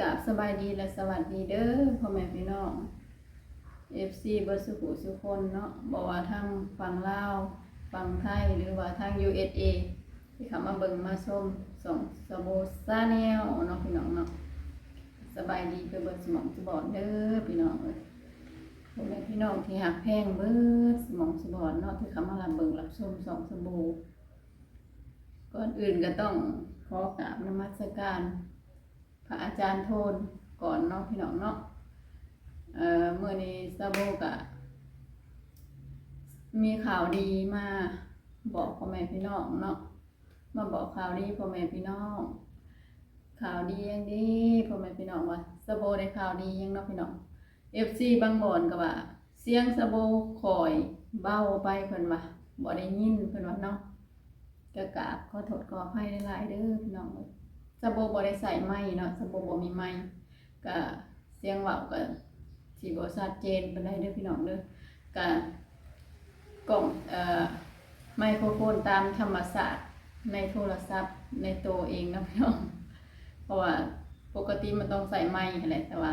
กราบสบายดีและสวัสดีเด้อพ่อแม่พี่น้อง FC เบอร์สุขุสุคนเนาะบอกว่าทางฝั่งลาวฝั่งไทยหรือว่าทาง USA ที่เขามาเบิ่งมาชมส่งสโบซาแนลเนาะพี่น้องเนาะสบายดีไปเบิดสมองสบอดเด้อพี่น้องเอ้ยพ่อแม่พี่น้องที่หักแพงเบิดสมองสบอดเนาะที่เขามารับเบิ่งรับชมส่องสบู่ก่อนอื่นก็ต้องขอกราบนมัสการ พระอาจารย์โทนก่อนเนาะพี่น้องเนาะเอ่อเมื่อนี้ซาโบกะมีข่าวดีมาบอกพ่อแม่พี่น้องเนาะมาบอกข่าวดีพ่อแม่พี่น้อง ข่าวดียังดีพ่อแม่พี่น้องว่าซาโบได้ข่าวดียังเนาะพี่น้อง FC บางบ่อนก็ว่า เสียงซาโบคอยเบาไปเพิ่นว่าบ่ได้ยินเพิ่นว่าเนาะก็กราบขอโทษขออภัยหลายๆเด้อพี่น้องเอ้ย สบู่บ่ได้ใส่ไม้เนาะสบู่บ่มีไม้ก็เสียงเว้าก็สิบ่ชัดเจนปานใดเด้อพี่น้องเด้อก็กล่องเอ่อไมโครโฟนตามธรรมศาสตร์ในโทรศัพท์ในตัวเองนะพี่น้องเพราะว่าปกติมันต้องใส่ไม้นั่นแหละแต่ว่า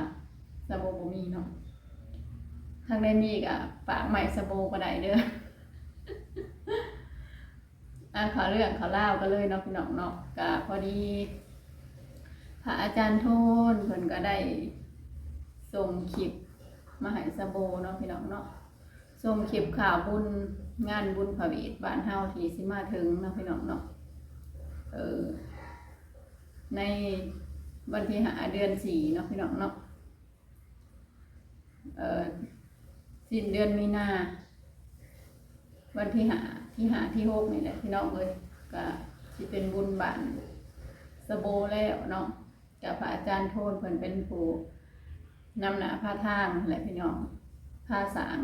สบู่บ่มีเนาะทางใดมีก็ฝากไม้สบู่ก็ได้เด้ออ่าข่าวเรื่องข่าวเล่าก็เลยเนาะพี่น้องเนาะก็พอดี พระอาจารย์โทนเพิ่นก็ได้ส่งคลิปมาให้สะโบเนาะพี่น้องเนาะส่งคลิปข่าวบุญงานบุญพระเวทบ้านเฮาที่สิมาถึงเนาะพี่น้องเนาะเออในวันที่หาเดือนสี่เนาะพี่น้องเนาะเออสิ้นเดือนมีนาวันที่หาที่หาที่หกนี่แหละพี่น้องเลยก็สิเป็นบุญบานสะโบแล้วเนาะ กับพระอาจารย์โทนเพิ่นเป็นผู้นำหนาพาทางแหละพี่น้องพาสาง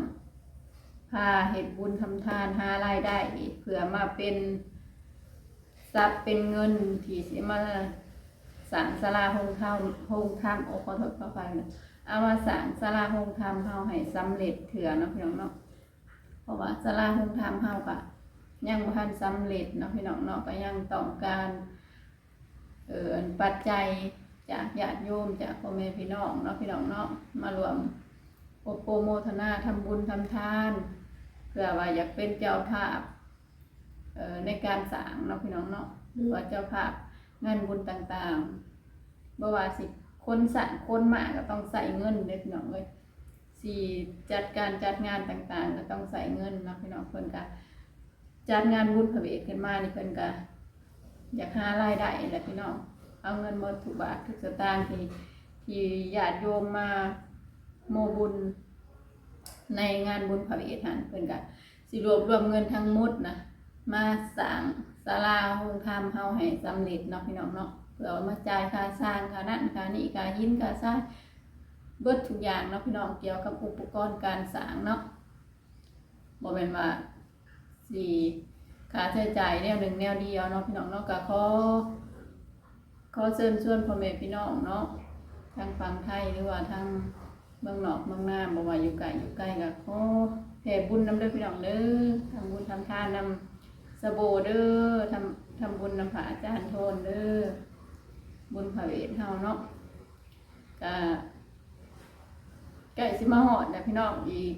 พาเห็ดบุญทำทานหารายได้เพื่อมาเป็นทรัพย์เป็นเงินที่สิมาสางศาลาโฮงธรรมโฮงธรรมโอ้ขอโทษขอไปนะเอามาสางศาลาโฮงธรรมเฮาให้สำเร็จเถื่อเนาะพี่น้องเนาะเพราะว่าสลาคงทำเฮาก็ยังบ่ทันสำเร็จเนาะพี่น้องเนาะก็ยังต้องการเอ่อปัจจัย จากญาติโยมจากพ่อแม่พี่น้องเนาะพี่น้องเนาะมารวมโปรโมทนาทำบุญทำทาน เพื่อว่าอยากเป็นเจ้าภาพในการสร้างเนาะพี่น้องเนาะหรือว่าเจ้าภาพงานบุญต่างๆบ่ว่าสิคนสั่งคนมาก็ต้องใส่เงินเด้อพี่น้องเอ้ยสี่จัดการจัดงานต่างๆ ก็ต้องใส่เงินนาะพี่น้องเพิ่นก็จัดงานบุญพระเวทขึ้นมานี่เพิ่นก็อยากหารายได้แหละพี่น้อง เอาเงินหมดทุกบาททุกสตางค์ที่ที่ญาติโยมมาโมบุญ ในงานบุญพระเวทหันเพิ่นก็สิรวบรวมเงินทั้งหมดนะมาสร้างศาลาโฮงธรรมเฮาให้สำเร็จเนาะพี่น้องเนาะเพื่อมาจ่ายค่าสร้างค่านั่นค่านี่ค่าหินค่าทรายเบิดทุกอย่างเนาะพี่น้องเกี่ยวกับอุปกรณ์การสร้างเนาะบ่แม่นว่าสิค่าใช้จ่ายแนวหนึ่งแนวเดียวเนาะพี่น้องเนาะก็ขอ ขอเชิญชวนพ่อแม่พี่น้องเนาะทางฝั่งไทยหรือว่าทางเมืองนอกเมืองน้าบ่ว่าอยู่ไกลอยู่ใกล้ก็ขอแผ่บุญนำเด้อพี่น้องเด้อทำบุญทำทานนำสโบเด้อทำทำบุญนำพระอาจารย์โทนเด้อบุญพระเวทเฮาเนาะก็ใกล้สิมาหอดนะพี่น้องอีก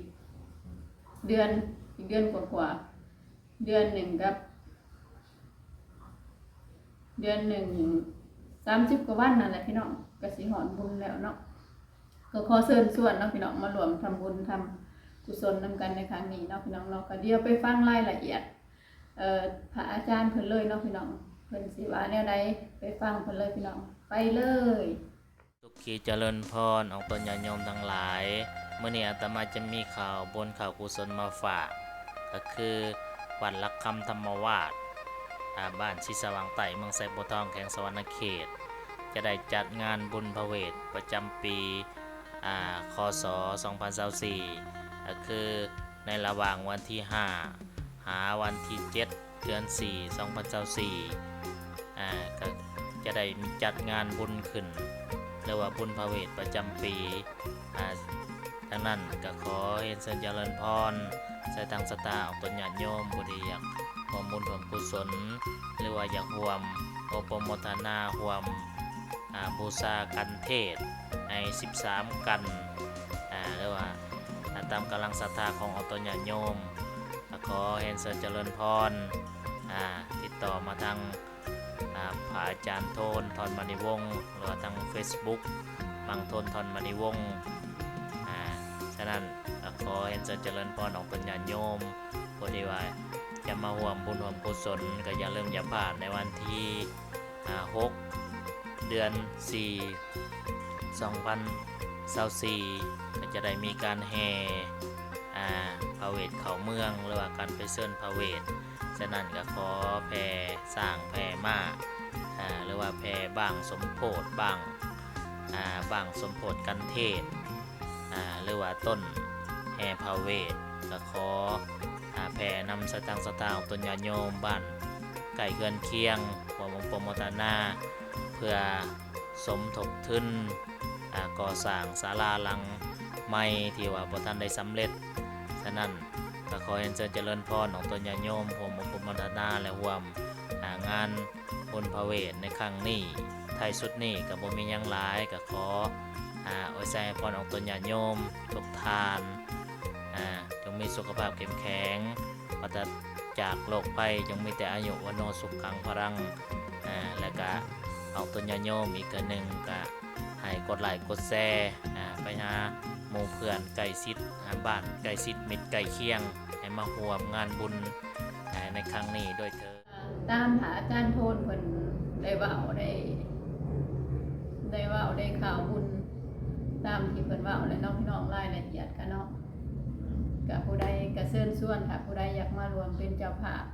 เดือนอีกเดือนกว่าๆเดือนหนึ่งกับ เดือนหนึ่ง สามสิบกว่าวันนั่นแหละพี่น้องกสิหอดบุญแล้วเนาะก็ขอเชิญชวนเนาะพี่น้องมารวมทำบุญทำกุศลนำกันในครั้งนี้เนาะพี่น้องเนาะก็เดี๋ยวไปฟังรายละเอียดเอ่อพระอาจารย์เพิ่นเลยเนาะพี่น้องเพิ่นสิว่าแนวใดไปฟังเพิ่นเลยพี่น้องไปเลยสุขีเจริญพรออกตนญาติโยมทั้งหลายเมื่อนี้อาตมาจะมีข่าวบนข่าวกุศลมาฝาก ก็คือวัดลักคำธรรมวาส อาบ้านชิสว่างไต่เมืองไซโบทองแขงสวรรณเขต จะได้จัดงานบุญพระเวทประจำปีคศ2024คือในระหว่างวันที่ 5 หาวันที่ 7 เดือน 4 2024อ่าก็จะได้มีจัดงานบุญขึ้นเรียกว่าบุญพระเวทประจำปีอ่าดังนั้นก็ขอเห็นเสริญเจริญพรใส่ทางสตาออกตนญาติโยมบุรีอยาก วมบุญร่วมกุศล หรือว่าอยากร่วมโอปโมทนาร่วมบูชากันเทศใน 13 กันหรือว่าตามกำลังศรัทธาของอตญาโยม ขอเห็นเสริญเจริญพรติดต่อมาทางอ่าอาจารย์โทนทอนมณีวงศ์หรือทาง Facebook บางโทนทอนมณีวงศ์ฉะนั้นขอเห็นเสริญเจริญพรของตญาโยมผู้ที่ว่า จะมาร่วมบุญร่วมกุศลก็อย่าลืมอย่าพลาดในวันที่6เดือน 4 2024ก็จะได้มีการแห่อ่าพาเวทเขาเมืองหรือว่าการไปเซินพาเวทฉะนั้นก็ขอแผ่สร้างแผ่มาหรือว่าแผ่บ้างสมโพธบ้างอ่าบ้างสมโพธกันเทศหรือว่าต้นแห่พาเวทก็ขอ แผ่นำสตังสตางของตนญาโยมบ้านไก่เกินเคียงหัวมงปมตนาเพื่อสมทบทุนก่อสร้างศาลาหลังใหม่ที่ว่าบ่ทันได้สำเร็จ ฉะนั้นก็ขอเรียนเจริญพรของตนญาโยมผมมุมดานาและร่วมอ่างานบุญพระเวทในครั้งนี้ไทยสุดนี้กับบ่มียังหลายก็ขออวยใส่พรของตนญาโยมทุกทาน จงมีสุขภาพเข้มแข็งปราศจากโรคภัยจงมีแต่อายุวันโนสุขขังพลังและก็เอาต้นยาโยมอีกเทื่อหนึ่งก็ให้กดไลค์กดแชร์อ่ไปหาหมู่เพื่อนไก่ซิดหาบ้านไก่ซิดมิตรไก่เคียง ให้มาร่วมงานบุญในครั้งนี้ด้วยเธอตามหาอาจารย์โทนเพิ่นได้เว้าได้ได้เว้าได้ข่าวบุญตามที่เพิ่นเว้าและน้องพี่น้องรายละเอียดกันเนาะ เชิญชวนค่ะผู้ใดอยากมารวมเป็นเจ้าภาพ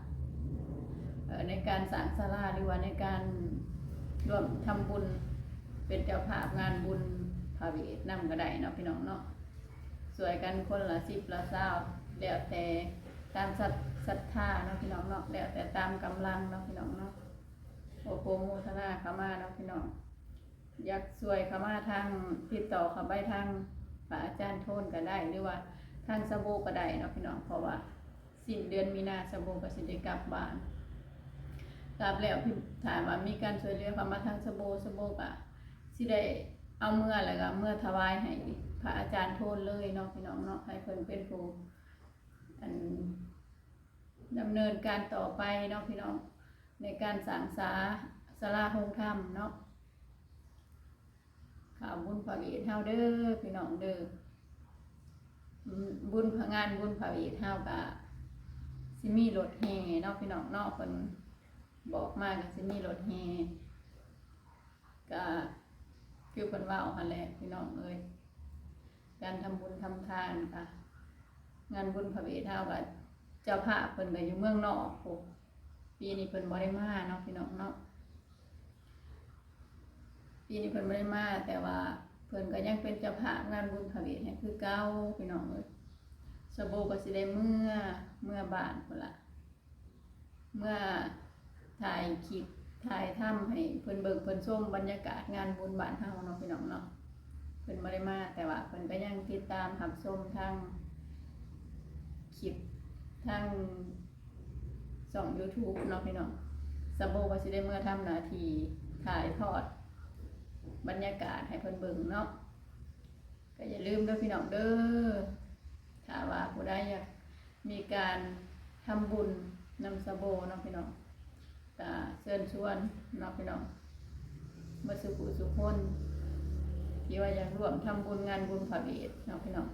ในการสร้างศาลาหรือว่าในการร่วมทำบุญเป็นเจ้าภาพงานบุญพระเวทนำก็ได้เนาะพี่น้องเนาะสวยกันคนละสิบละเศร้าแล้วแต่ตามศรัทธาเนาะพี่น้องเนาะแล้วแต่ตามกำลังเนาะพี่น้องเนาะโอโปโมทนาขามาเนาะพี่น้องอยากสวยขามาทางติดต่อขาไปทางพระอาจารย์โทนก็ได้หรือว่า ทางสบูก็ได้เนาะพี่น้องเพราะว่าสิ้นเดือนมีนาสบูก็สิได้กลับบ้านกลับแล้วพี่ถามว่ามีการช่วยเหลือเข้ามาทางสบูสบูก็สิได้เอาเมื่อแล้วก็เมื่อถวายให้พระอาจารย์โทนเลยเนาะพี่น้องเนาะให้เพิ่นเป็นผู้อันดำเนินการต่อไปเนาะพี่น้องในการสร้างสาสาราโฮงธรรมเนาะข่าวบุญพระเวทเฮาเด้อพี่น้องเด้อ บุญงานบุญพระเวทเฮากะสิมีรถแห่เนาะพี่น้องนาะเพิ่นบอกมาก็สิมีรถแห่ก็คือเพิ่นว่าเอาหั่นแหละพี่น้องเอ้ยการทำบุญทำทานค่ะ งานบุญพระเวทเฮาก็เจ้าภาพเพิ่นก็อยู่เมืองนอกพุปีนี้เพิ่นบ่ได้มาเนาะพี่น้องเนาะปีนี้เพิ่นไม่ได้มาแต่ว่า เพิ่นก็ยังเป็นเจ้าภาพงานบุญพระเวทให้คือเก่าพี่น้องเอ้ยสบูก็สิได้เมื่อเมื่อบ้านพุ่นละเมื่อถ่ายคลิปถ่ายถ้ำให้เพิ่นเบิ่งเพิ่นชมบรรยากาศงานบุญบ้านเฮาเนาะพี่น้องเนาะเพิ่นบ่ได้มาแต่ว่าเพิ่นก็ยังติดตามรับชมทางคลิปทางช่อง YouTube เนาะพี่น้องสบูก็สิได้เมื่อทำหน้าที่ถ่ายทอด บรรยากาศให้เพิ่นเบิ่งเนาะก็อย่าลืมเด้อพี่น้องเด้อถ้าว่าผู้ใดอยากมีการทำบุญนำสะโบเนาะพี่น้องก็เชิญชวนเนาะพี่น้องมาสุขุสุขคนที่ว่าอยากร่วมทำบุญงานบุญพระเวทเนาะพี่น้อง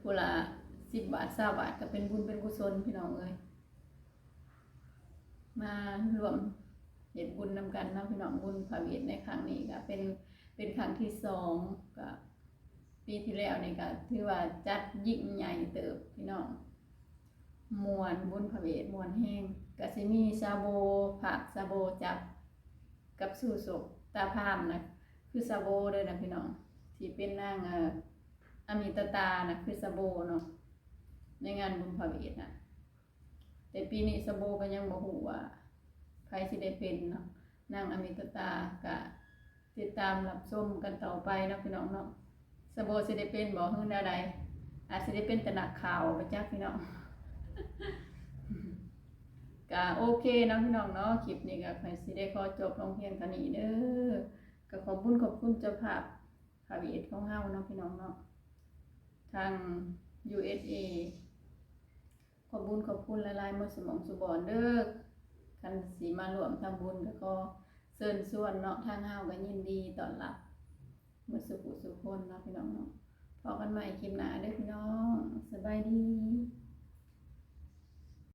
ผู้ละสิบบาทสาบาทก็เป็นบุญเป็นกุศลพี่น้องเอ้ยมาร่วม เห็นบุญนำกันนาะพี่น้องบุญพระเวทในครั้งนี้ก็เป็นเป็นครั้งที่สองก็ปีที่แล้วนี่ก็ถือว่าจัดยิ่งใหญ่เติบพี่น้องมวนบุญพระเวทมวนแห้งก็สิมีซาโบผักซาโบจับกับสู่ศกตาพามนะคือซาโบเลยนะพี่น้องที่เป็นนางเอ่ออมิตตานะคือซาโบเนาะในงานบุญพระเวทนะแต่ปีนี้ซาโบก็ยังบ่ฮู้ว่า ใครสิได้เป็นเนาะนางอมิตตากะติดตามรับชมกันต่อไปเนาะพี่น้องเนาะสโบสิได้เป็นบ่ฮื้อแนวใดอาจสิได้เป็นตนักข่าวไปจักพี่น้องกะโอเคเนาะพี่น้องเนาะคลิปนี้ก็ใครสิได้ขอจบลงเพียงเท่านี้เด้อก็ขอคุณขอบคุณเจ้าภาพภาพเอ็ดของเฮาเนาะพี่น้องเนาะทาง USA ขอบคุญขอบคุณหลายมือสมองสุบอนเด้อ กันสีมารวมทำบุญแล้วก็เชิญชวนเนาะทางเฮาก็ยินดีต้อนรับมือสุขุสุคนเนาะพี่น้องเนาะพอกันใหม่คลิปหน้าเด้อพี่น้องสบายดี